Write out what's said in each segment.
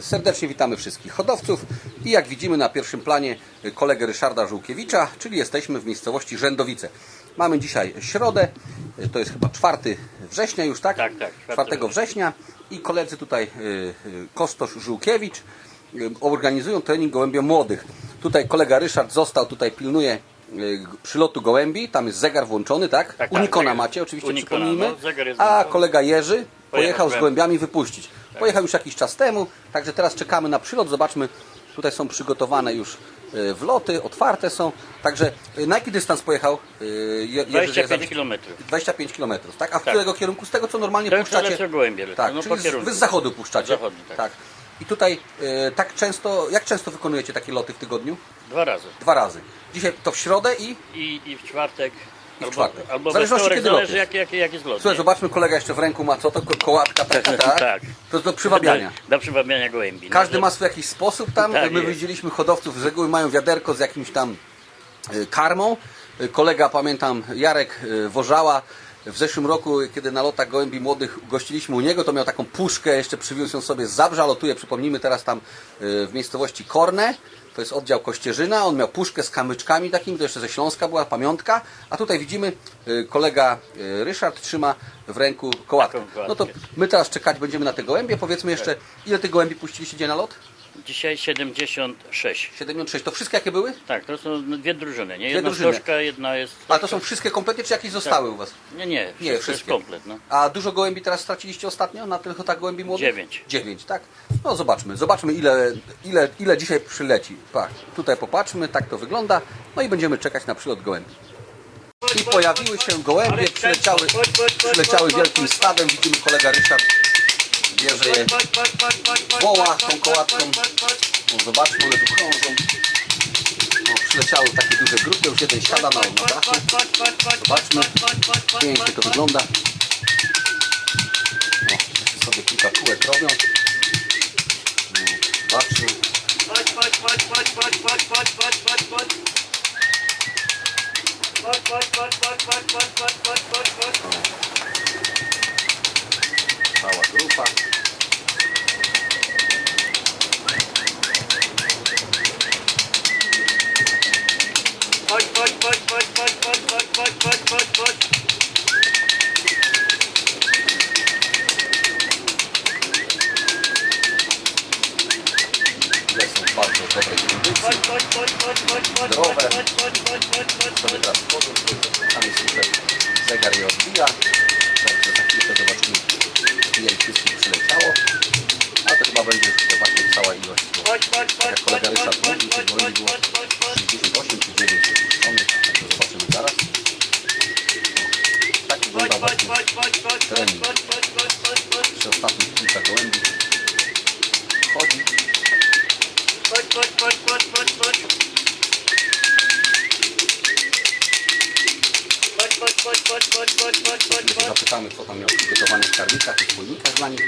Serdecznie witamy wszystkich hodowców i jak widzimy na pierwszym planie kolegę Ryszarda Żółkiewicza, czyli jesteśmy w miejscowości Rzędowice. Mamy dzisiaj środę, to jest chyba 4 września już, tak? Tak, tak, 4 4 września i koledzy tutaj y, y, Kostosz Żółkiewicz y, organizują trening gołębie młodych. Tutaj kolega Ryszard został, tutaj pilnuje przylotu gołębi, tam jest zegar włączony, tak? tak, Unikona zegar- macie, oczywiście Unikona, przypomnijmy. no, A kolega Jerzy pojechał z gołębiami wypuścić. Pojechał już jakiś czas temu, także teraz czekamy na przylot. Zobaczmy, tutaj są przygotowane już y, wloty, otwarte są. Także y, na jaki dystans pojechał y, Je- Jerzy? 25 Jerzy? km. 25 km, tak? A w Tak. którego kierunku? Z tego co normalnie jest puszczacie? gołębie Tak, no, czyli wy z zachodu puszczacie. Z zachodu, tak. I tutaj y, tak często, jak często wykonujecie takie loty w tygodniu? Dwa razy. Dwa razy. Dzisiaj to w środę i I, i w czwartek. W albo, W zależności, wtorek, kiedy zależy jaki, jaki. Słuchaj, nie? zobaczmy, kolega jeszcze w ręku ma co to? Ko- Kołaczka taka, tak? Tak. To jest do przywabiania. Do, do przywabiania gołębi. no, Każdy że- ma swój jakiś sposób tam. Tak My jest. widzieliśmy hodowców z reguły mają wiaderko z jakimś tam y, karmą. Y, Kolega, pamiętam, Jarek y, Wożała w zeszłym roku, kiedy na lotach gołębi młodych gościliśmy u niego, to miał taką puszkę, jeszcze przywiózł ją sobie z Zabrza, lotuje, przypomnijmy teraz tam y, w miejscowości Korne. To jest oddział Kościerzyna. On miał puszkę z kamyczkami takimi, to jeszcze ze Śląska była pamiątka. A tutaj widzimy, y, kolega y, Ryszard trzyma w ręku kołatkę. No to my teraz czekać będziemy na te gołębie. Powiedzmy jeszcze, ile tych gołębi puściliście dzisiaj na lot? Dzisiaj 76. 76. To wszystkie jakie były? Tak, to są dwie drużyny. Nie? Jedna drużyny. stożka, jedna jest. A to są wszystkie kompletnie, czy jakieś zostały u Was? Nie, nie, Nie, wszystko jest wszystkie. komplet. No. A dużo gołębi teraz straciliście ostatnio na tych lotach gołębi młodych? Dziewięć. Dziewięć, tak? No zobaczmy, zobaczmy ile, ile, ile dzisiaj przyleci. Tak, tutaj popatrzmy, tak to wygląda. No i będziemy czekać na przylot gołębi. I pojawiły się gołębie, przyleciały, przyleciały wielkim stadem. Widzimy kolega Ryszard bierze je, woła tą kołatką. No, zobaczmy, one tu krążą. No, przyleciały takie duże grupy, już jeden siada na, na dachu. Zobaczmy, pięknie to wygląda. No, sobie kilka kółek robią. No, zobaczmy. Cała grupa. One są w bardzo dobrej kondycji. Zdrowe. Sobie teraz wchodzą, tam jest tutaj zegar je odbija. Także za chwilkę zobaczymy ile ich wszystkich przyleciało. A to chyba będzie już właśnie cała ilość. Bo jak kolega Ryszard mówił, tych gołębi było 68 czy 9 wypuszczonych. Także zobaczymy zaraz. Tak wygląda właśnie trening. Przy ostatnich kilka gołębi chodzi. Jeszcze zapytamy co tam miał przygotowane w karmikach i wspólnikach dla nich.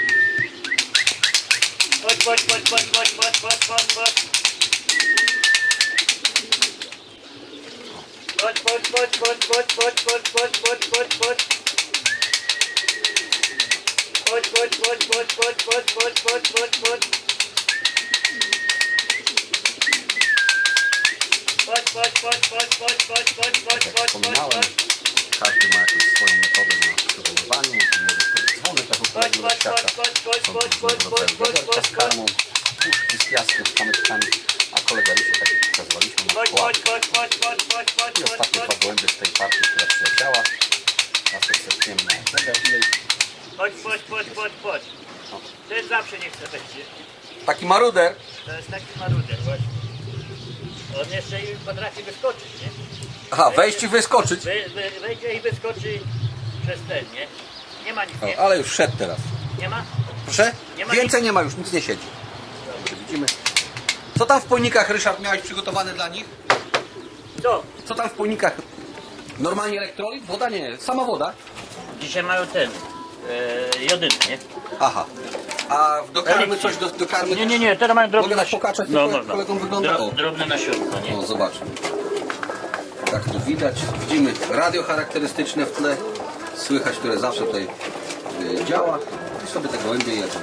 Jak wspominałem, każdy ma jakąś swoją metodę na przywoływanie. Może to jest dzwonek, jak u kolegów świata. Są różnego rodzaju wiaderka z karmą, puszki z piaskiem, z kamyczkami, a kolega Rysiu, tak jak pokazywaliśmy, ma kołatkę. I ostatnie dwa gołębie z tej partii, która przyleciała. Zerkniemy na zegar. Ile ich- Chodź, chodź, chodź, chodź, chodź. Ten zawsze nie chce wejść. Taki maruder. To jest taki maruder właśnie. On jeszcze i potrafi wyskoczyć, nie? Aha, wejść i wyskoczyć. Wy, wy, wejdzie i wyskoczy przez ten, nie? Nie ma nic, O, nie? ale już wszedł teraz. Nie ma? Proszę? Nie ma Więcej nie ma już, nic nie siedzi. Dobrze, widzimy. Co tam w pojnikach, Ryszard, miałeś przygotowane dla nich? Co? Co tam w pojnikach? Normalnie elektrolit? Woda? Nie, sama woda. Dzisiaj mają ten, e, nie? Aha. A do karmy coś do, do karmy? Nie, nie, nie, teraz mają drobne Mogę tak nasi- pokazać, No, można. kolegom wygląda? O. Dro, drobne nasionko, nie? O. Tak tu widać. Widzimy radio charakterystyczne w tle. Słychać, które zawsze tutaj y, działa. I sobie te gołębie jedzą.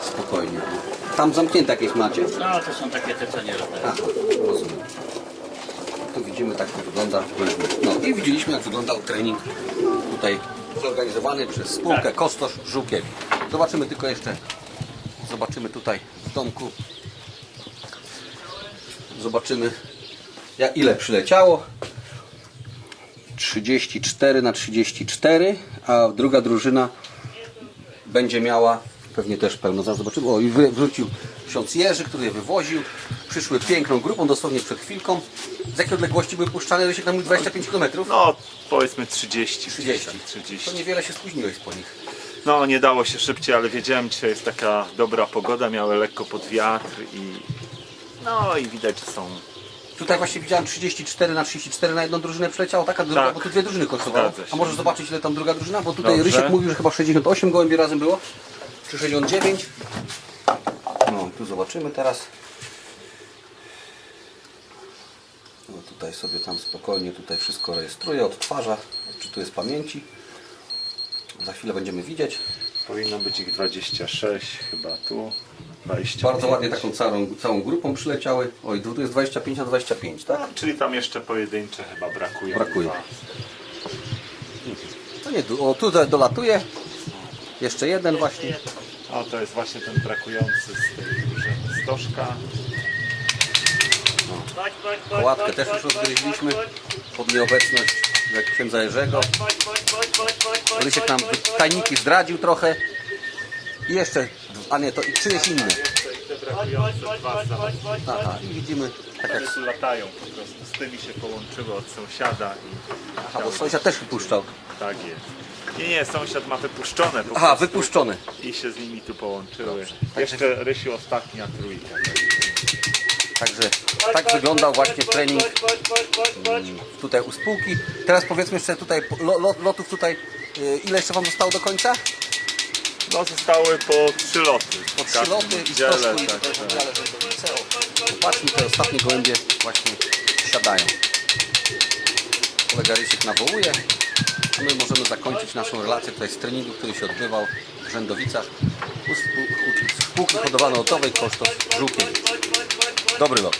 spokojnie. Tam zamknięte jakieś macie? No to są takie te co nie robią. Aha, rozumiem. Tu widzimy, tak to wygląda. No i widzieliśmy, jak wyglądał trening tutaj zorganizowany przez spółkę Kostosz Żółkiewicz. Zobaczymy tylko jeszcze, zobaczymy tutaj w domku. Zobaczymy, jak, ile przyleciało. 34 na 34, a druga drużyna będzie miała pewnie też pełno. Zaraz zobaczymy. O, i wy- wrócił ksiądz Jerzy, który je wywoził. Przyszły piękną grupą, dosłownie przed chwilką. Z jakiej odległości były puszczane? Rysiek nam mówił 25 km? No, powiedzmy 30. 30. gdzieś tam, 30. To niewiele się spóźniłeś po nich. No, nie dało się szybciej, ale wiedziałem, dzisiaj jest taka dobra pogoda, miały lekko pod wiatr i... No i widać, że są... Tutaj właśnie widziałem 34 na 34 na jedną drużynę przyleciało, taka druga, Tak. bo tu dwie drużyny się. A możesz zobaczyć ile tam druga drużyna? Bo tutaj Dobrze. Rysiek mówił, że chyba 68 gołębi razem było. Czy 69? No tu zobaczymy teraz. No tutaj sobie tam spokojnie tutaj wszystko rejestruje, odtwarza, odczytuje z pamięci. Za chwilę będziemy widzieć. Powinno być ich 26, chyba tu. 25. Bardzo ładnie taką całą, całą grupą przyleciały. Oj, tu jest 25 na 25, tak? No, czyli tam jeszcze pojedyncze chyba. Brakuje. Dwa. To nie, o tutaj dolatuje. Jeszcze jeden właśnie. O, to jest właśnie ten brakujący z tej drużyny Stożka. Chodź, chodź, chodź, Łatkę chodź, też już odgryźliśmy pod nieobecność jak księdza Jerzego. nam chodź, chodź, tajniki zdradził trochę. I jeszcze, a nie, to i czy jest inny? Brakujące dwa. Aha, i widzimy tak jak... Tu latają po prostu. Z tymi się połączyły od sąsiada i... Aha, bo sąsiad też wypuszczał. Tak jest. Nie, nie, sąsiad ma wypuszczone po Aha, prostu wypuszczony. i się z nimi tu połączyły. Jeszcze Rysiu ostatnia trójka. Także tak wyglądał właśnie trening tutaj u spółki. Teraz powiedzmy jeszcze tutaj lo- lo- lotów tutaj, y, ile jeszcze Wam zostało do końca? No zostały po trzy loty. Po trzy loty i i tak, tak. Popatrzmy, te ostatnie gołębie właśnie siadają. Kolega Rysiek nawołuje, a my możemy zakończyć naszą relację tutaj z treningu, który się odbywał w Rzędowicach u spół- u spółki hodowlano-lotowej kosztów Żółkiewicz. Dobry lot.